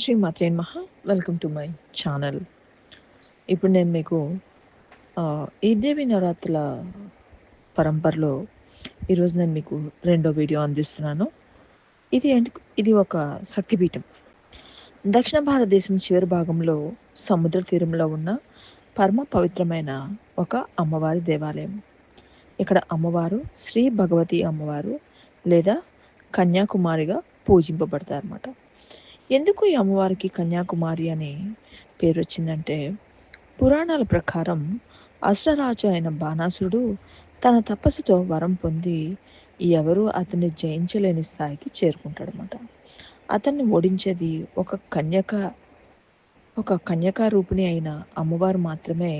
శ్రీ మాత్రేన్ మహా welcome to my channel ఇప్పుడు నేను మీకు ఈ దేవి నవరాత్రుల పరంపరలో ఈరోజు నేను మీకు రెండో వీడియో అందిస్తున్నాను. ఇది ఇది ఒక శక్తిపీఠం. దక్షిణ భారతదేశం చివరి భాగంలో సముద్ర తీరంలో ఉన్న పరమ పవిత్రమైన ఒక అమ్మవారి దేవాలయం. ఇక్కడ అమ్మవారు శ్రీ భగవతి అమ్మవారు లేదా కన్యాకుమారిగా పూజింపబడతారన్నమాట. ఎందుకు ఈ అమ్మవారికి కన్యాకుమారి అనే పేరు వచ్చిందంటే పురాణాల ప్రకారం అష్టరాజు అయిన బాణాసుడు తన తపస్సుతో వరం పొంది ఎవరు అతన్ని జయించలేని స్థాయికి చేరుకుంటాడనమాట అతన్ని ఓడించేది ఒక కన్యక ఒక కన్యకా రూపిణి అయిన అమ్మవారు మాత్రమే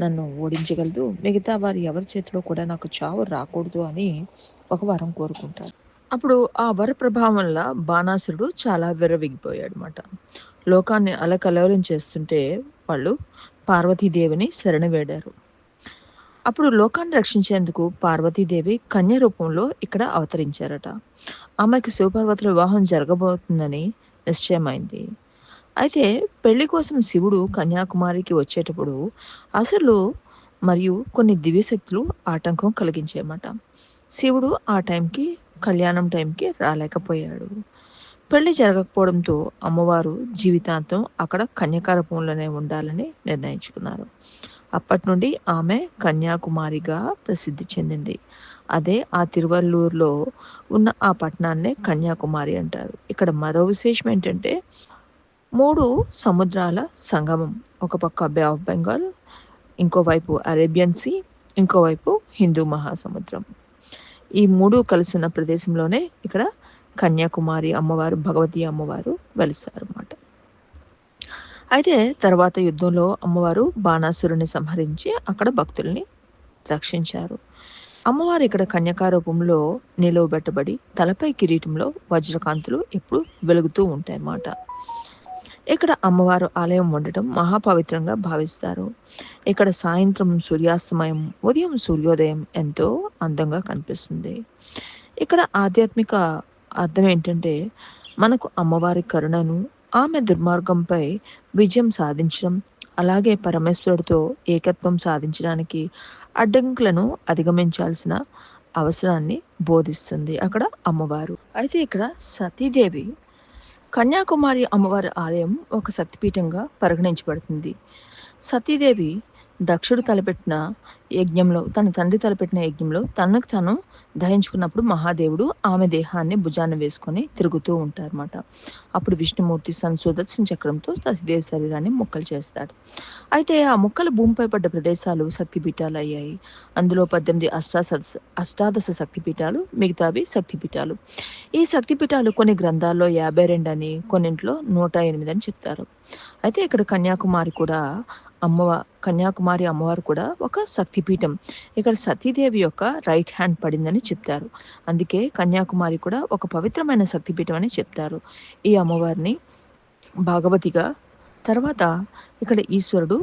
నన్ను ఓడించగలదు. మిగతా వారు ఎవరి చేతిలో కూడా నాకు చావు రాకూడదు అని ఒక వరం కోరుకుంటాడు అప్పుడు ఆ వర ప్రభావం వల్ల బాణాసురుడు చాలా విర్రవిగిపోయాడు అనమాట లోకాన్ని అలకలవలం చేస్తుంటే వాళ్ళు పార్వతీదేవిని శరణవేడారు. అప్పుడు లోకాన్ని రక్షించేందుకు పార్వతీదేవి కన్య రూపంలో ఇక్కడ అవతరించారట. ఆమెకు శివపార్వతుల వివాహం జరగబోతుందని నిశ్చయమైంది. అయితే పెళ్ళి కోసం శివుడు కన్యాకుమారికి వచ్చేటప్పుడు అసలు మరియు కొన్ని దివ్యశక్తులు ఆటంకం కలిగించేయమాట. శివుడు ఆ టైంకి కళ్యాణం టైంకి రాలేకపోయాడు. పెళ్ళి జరగకపోవడంతో అమ్మవారు జీవితాంతం అక్కడ కన్యాకారపంలోనే ఉండాలని నిర్ణయించుకున్నారు. అప్పటి నుండి ఆమె కన్యాకుమారిగా ప్రసిద్ధి చెందింది. అదే ఆ తిరువల్లూరులో ఉన్న ఆ పట్టణాన్నే కన్యాకుమారి అంటారు. ఇక్కడ మరో విశేషం ఏంటంటే మూడు సముద్రాల సంగమం. ఒక పక్క బే ఆఫ్ బెంగాల్ ఇంకోవైపు అరేబియన్ సీ ఇంకోవైపు హిందూ మహాసముద్రం. ఈ మూడు కలిసిన ప్రదేశంలోనే ఇక్కడ కన్యాకుమారి అమ్మవారు భగవతి అమ్మవారు వెలిసారు అన్నమాట అయితే తర్వాత యుద్ధంలో అమ్మవారు బాణాసురుని సంహరించి అక్కడ భక్తుల్ని రక్షించారు. అమ్మవారు ఇక్కడ కన్యకారూపంలో నిలవబెట్టబడి తలపై కిరీటంలో వజ్రకాంతులు ఎప్పుడు వెలుగుతూ ఉంటాయి అన్నమాట ఇక్కడ అమ్మవారు ఆలయం ఉండటం మహాపవిత్రంగా భావిస్తారు. ఇక్కడ సాయంత్రం సూర్యాస్తమయం ఉదయం సూర్యోదయం ఎంతో అందంగా కనిపిస్తుంది. ఇక్కడ ఆధ్యాత్మిక అర్థం ఏంటంటే మనకు అమ్మవారి కరుణను ఆమె దుర్మార్గంపై విజయం సాధించడం అలాగే పరమేశ్వరుడితో ఏకత్వం సాధించడానికి అడ్డంకులను అధిగమించాల్సిన అవసరాన్ని బోధిస్తుంది అక్కడ అమ్మవారు. అయితే ఇక్కడ సతీదేవి కన్యాకుమారి అమ్మవారి ఆలయం ఒక శక్తిపీఠంగా పరిగణించబడుతుంది. సతీదేవి దక్షుడు తలపెట్టిన యజ్ఞంలో తన తండ్రి తలపెట్టిన యజ్ఞంలో తనకు తను దహించుకున్నప్పుడు మహాదేవుడు ఆమె దేహాన్ని భుజాన్ని వేసుకొని తిరుగుతూ ఉంటారన్నమాట. అప్పుడు విష్ణుమూర్తి సంశోధన చక్రంతో సతీదేవి శరీరాన్ని మొక్కలు చేస్తాడు. అయితే ఆ మొక్కలు భూమిపై పడ్డ ప్రదేశాలు శక్తిపీఠాలు అయ్యాయి. అందులో పద్దెనిమిది అష్టా అష్టాదశ శక్తిపీఠాలు మిగతావి శక్తిపీఠాలు. ఈ శక్తిపీఠాలు కొన్ని గ్రంథాల్లో యాభై రెండు అని కొన్నింట్లో నూట ఎనిమిది అని చెప్తారు. అయితే ఇక్కడ కన్యాకుమారి కూడా అమ్మవ కన్యాకుమారి అమ్మవారు కూడా ఒక శక్తి శక్తిపీఠం. ఇక్కడ సతీదేవి యొక్క రైట్ హ్యాండ్ పడిందని చెప్తారు. అందుకే కన్యాకుమారి కూడా ఒక పవిత్రమైన శక్తిపీఠం అని చెప్తారు. ఈ అమ్మవారిని భాగవతిగా తర్వాత ఇక్కడ ఈశ్వరుడు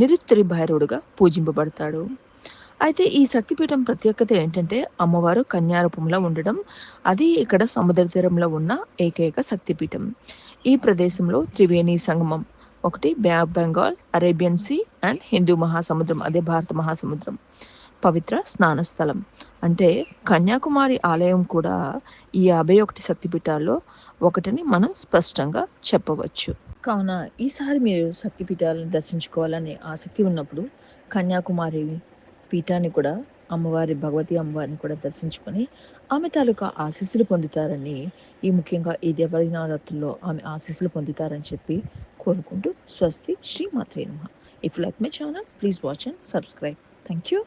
నిరుత్తరి భైరవుడుగా పూజింపబడతాడు. అయితే ఈ శక్తిపీఠం ప్రత్యేకత ఏంటంటే అమ్మవారు కన్యారూపంలో ఉండడం అది ఇక్కడ సముద్ర తీరంలో ఉన్న ఏకైక శక్తిపీఠం. ఈ ప్రదేశంలో త్రివేణి సంగమం ఒకటి bay of Bengal Arabian sea and Hindu మహాసముద్రం అదే భారత మహాసముద్రం. పవిత్ర స్నాన స్థలం. అంటే కన్యాకుమారి ఆలయం కూడా ఈ యాభై ఒకటి శక్తిపీఠాల్లో ఒకటిని మనం స్పష్టంగా చెప్పవచ్చు. కావున ఈసారి మీరు శక్తిపీఠాలను దర్శించుకోవాలనే ఆసక్తి ఉన్నప్పుడు కన్యాకుమారి పీఠాన్ని కూడా అమ్మవారి భగవతి అమ్మవారిని కూడా దర్శించుకొని ఆమె తాలూకా ఆశీస్సులు పొందుతారని ఈ ముఖ్యంగా ఈ దేవరి నవరాత్రుల్లో ఆమె ఆశీస్సులు పొందుతారని చెప్పి కోరుకుంటూ స్వస్తి శ్రీ మాత్రే నమ if like my channel please watch and subscribe thank you